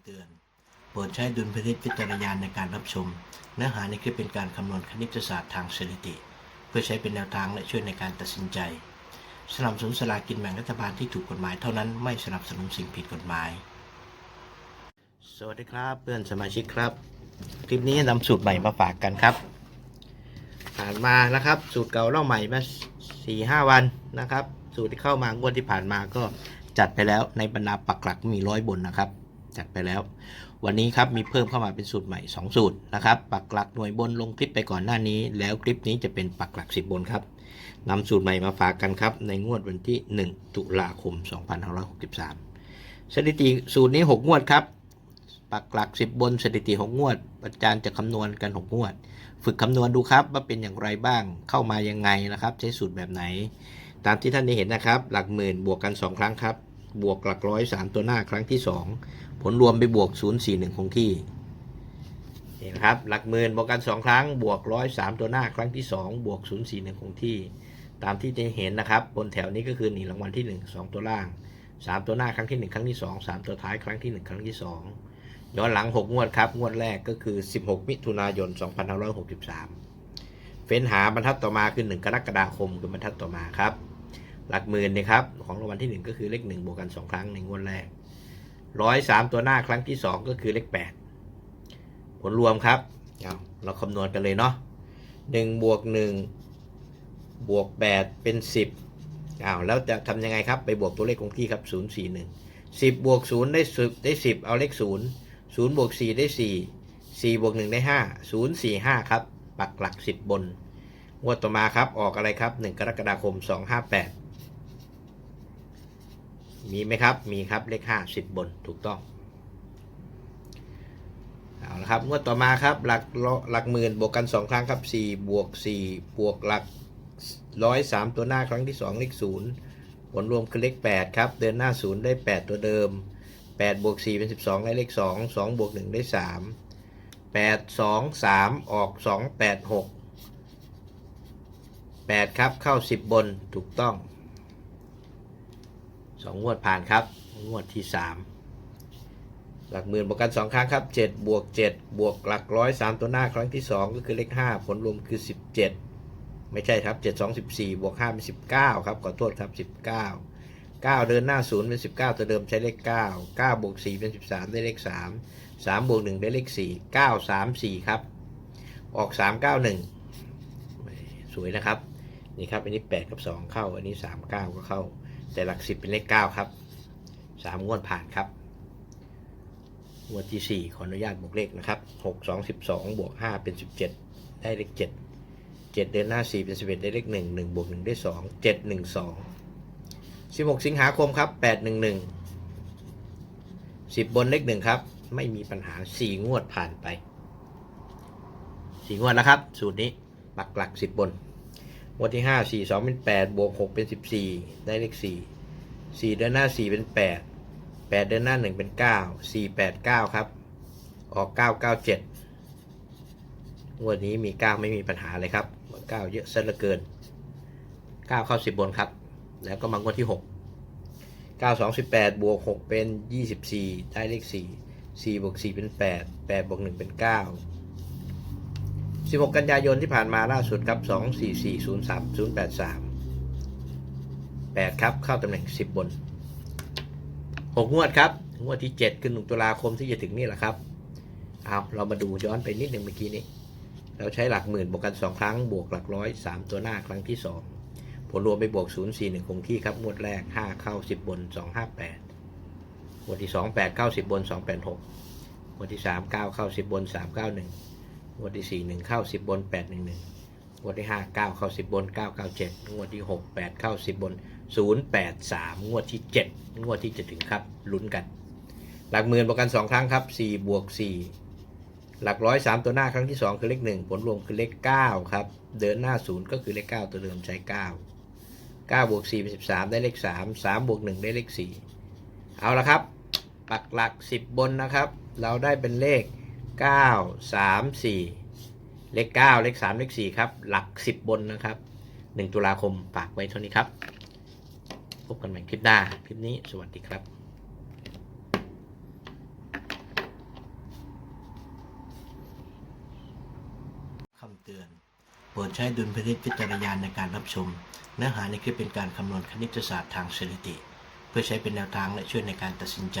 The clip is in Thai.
ำเตือน โปรดใช้ดุลพินิจวิจารณาในการรับชม เนื้อหาในคลิปเป็นการคำนวณคณิตศาสตร์ทางสถิติ เพื่อใช้เป็นแนวทางและช่วยในการตัดสินใจ สนับสนุนสลากกินแบ่งรัฐบาลที่ถูกกฎหมายเท่านั้นไม่สนับสนุนสิ่งผิดกฎหมาย สวัสดีครับเพื่อนสมาชิกครับ คลิปนี้นำสูตรใหม่มาฝากกันครับ ผ่านมานะครับ สูตรเก่าเล่าใหม่มาสี่ห้าวันนะครับ สูตรที่เข้ามางวดที่ผ่านมาก็จัดไปแล้วในบรรดาปักหลักมีร้อยบนนะครับ จัดไปแล้ว วันนี้ครับมีเพิ่มเข้ามาเป็นสูตรใหม่ 2 สูตรนะครับ ปักหลักหน่วยบนลงคลิปไปก่อนหน้านี้ แล้วคลิปนี้จะเป็นปักหลัก 10 บนครับนำสูตรใหม่มาฝากกันครับ ในงวดวันที่ 1 ตุลาคม 2563 สถิติสูตรนี้ 6 งวดครับ ปักหลัก 10 บนสถิติ 6 งวด อาจารย์จะคำนวณกัน 6 งวด ฝึกคำนวณดูครับว่าเป็นอย่างไรบ้าง เข้ามายังไงนะครับ ใช้สูตรแบบไหน ตามที่ท่านได้เห็นนะครับ หลักหมื่นบวกกัน 2 ครั้งครับ บวกหลักร้อยสามตัวหน้าครั้งที่ 2 ผลรวมไปบวก 041 คงที่นี่นะครับ หลักหมื่นบวกกัน 2 ครั้ง บวกร้อยสามตัวหน้าครั้งที่ 2 บวก 041 คงที่ ตามที่จะเห็นนะครับ บนแถวนี้ก็คือหนีรางวัลที่ 1 2 ตัวล่าง 3 ตัวหน้าครั้งที่ 1 ครั้งที่ 2 3 ตัวท้ายครั้งที่ 1 ครั้งที่ 2 ย้อนหลัง 6 งวดครับ งวดแรกก็คือ 16 มิถุนายน 2563 เฟ้นหาบรรทัดต่อมาคือ 1 กรกฎาคม คือบรรทัดต่อมาครับ หลักหมื่นนี่ครับ ของรางวัลที่ 1 ก็คือเลข1บวกกัน 2 ครั้งในงวดแรก ร้อยสามตัวหน้าครั้งที่สองก็คือเลขแปดผลรวมครับ เราคำนวณกันเลยเนาะหนึ่งบวกหนึ่งบวกแปดเป็นสิบอ้าวแล้วจะทำยังไงครับ ไปบวกตัวเลขคงที่ครับศูนย์สี่หนึ่งสิบบวกศูนย์ได้สิบได้สิบเอาเลขศูนย์ศูนย์บวกสี่ได้สี่สี่บวกหนึ่งได้ห้าศูนย์สี่ห้าครับ ปักหลักสิบบน งวดต่อมาครับ ออกอะไรครับหนึ่งกรกฎาคมสองห้าแปด มีไหมครับ มีครับเลข5 10บนถูกต้อง เอาละครับงวดต่อมาครับ หลักหลักหมื่นบวกกัน2ครั้งครับ4บวก4บวกหลักร้อยสามตัวหน้าครั้งที่2เลข0ผลรวมคือเลข8ครับ เดินหน้า0ได้8ตัวเดิม8บวก4เป็น12ได้เลข2 2บวก1ได้3 8 2 3ออก2 8 6 8ครับเข้า10บนถูกต้อง สองงวดผ่านครับ งวดที่สามหลักหมื่นบวกกันสองครั้งครับเจ็ดบวกเจ็ดบวกหลักร้อยสามตัวหน้าครั้งที่สองก็คือเลขห้าผลรวมคือสิบเจ็ดไม่ใช่ครับเจ็ดสองสิบสี่บวกห้าเป็นสิบเก้าครับขอโทษครับสิบเก้าเก้าเดินหน้าศูนย์เป็นสิบเก้าตัวเดิมใช้เลขเก้าเก้าบวกสี่เป็นสิบสามได้เลขสามสามบวกหนึ่งได้เลขสี่เก้าสามสี่ครับออกสามเก้าหนึ่งสวยนะครับนี่ครับอันนี้แปดกับสองเข้าอันนี้สามเก้าก็เข้า แต่หลักสิบเป็นเลขเก้าครับสามงวดผ่านครับงวดที่สี่ขออนุญาตบวกเลขนะครับหกสองสิบสองบวกห้าเป็นสิบเจ็ดได้เลขเจ็ดเจ็ดเดือนหน้าสี่เป็นสิบเอ็ดได้เลขหนึ่งหนึ่งบวกหนึ่งได้สองเจ็ดหนึ่งสองสิบหกสิงหาคมครับแปดหนึ่งหนึ่งสิบบนเลขหนึ่งครับ ไม่มีปัญหาสี่งวดผ่านไปสี่งวดแล้วครับ สูตรนี้ปักหลักสิบบน งวดที่5 4 2เป็น8บวก6เป็น14ได้เลข4 4เดินหน้า4เป็น8 8เดินหน้า1เป็น9 4 8 9ครับ ออก9 9 7งวดนี้มี9ไม่มีปัญหาเลยครับ9เยอะซะเหลือเกิน9เข้า10บนครับ แล้วก็มางวดที่6 9 2 18บวก6เป็น24ได้เลข4 4บวก4เป็น8 8บวก1เป็น9 16 กันยายนที่ผ่านมาล่าสุดครับ 2 4 4 0 3 0 8 3 8 ครับ เข้าตำแหน่ง 10 บน 6 งวดครับ งวดที่ 7 คือ1ตุลาคมที่จะถึงนี่แหละครับ เอาเรามาดูย้อนไปนิดหนึ่งเมื่อกี้นี้ เราใช้หลักหมื่นบวกกัน 2 ครั้ง บวกหลักร้อย 3 ตัวหน้าครั้งที่ 2 ผลรวมไปบวก 0 4 1 คงที่ครับ งวดแรก 5 เข้า 10 บน 258 งวดที่ 2 8 เข้า 10 บน 286 งวดที่ 3 9 เข้า 10 บน 391 งวดที่สี่หนึ่งเข้าสิบบนแปดหนึ่งหนึ่งงวดที่ห้าเก้าเข้าสิบบนเก้าเก้าเจ็ดงวดที่หกแปดเข้าสิบบนศูนย์แปดสามงวดที่เจ็ดงวดที่จะถึงครับลุ้นกัน หลักหมื่นบวกกันสองครั้งครับสี่บวกสี่หลักร้อยสามตัวหน้าครั้งที่สองคือเลขหนึ่งผลรวมคือเลขเก้าครับ เดินหน้าศูนย์ก็คือเลขเก้าตัวเดิมใช้เก้าเก้าบวกสี่เป็นสิบสามได้เลขสามสามบวกหนึ่งได้เลขสี่เอาละครับ ปักหลักสิบบนนะครับ เราได้เป็นเลข 9 3 4 เลข 9 เลข 3 เลข 4 ครับ หลัก 10 บนนะครับ 1 ตุลาคมฝากไว้เท่านี้ครับ พบกันใหม่คลิปหน้า คลิปนี้สวัสดีครับคำเตือน โปรดใช้ดุลพินิจพิจารณาในการรับชม เนื้อหาในคลิปเป็นการคำนวณคณิตศาสตร์ทางสถิติ เพื่อใช้เป็นแนวทางและช่วยในการตัดสินใจ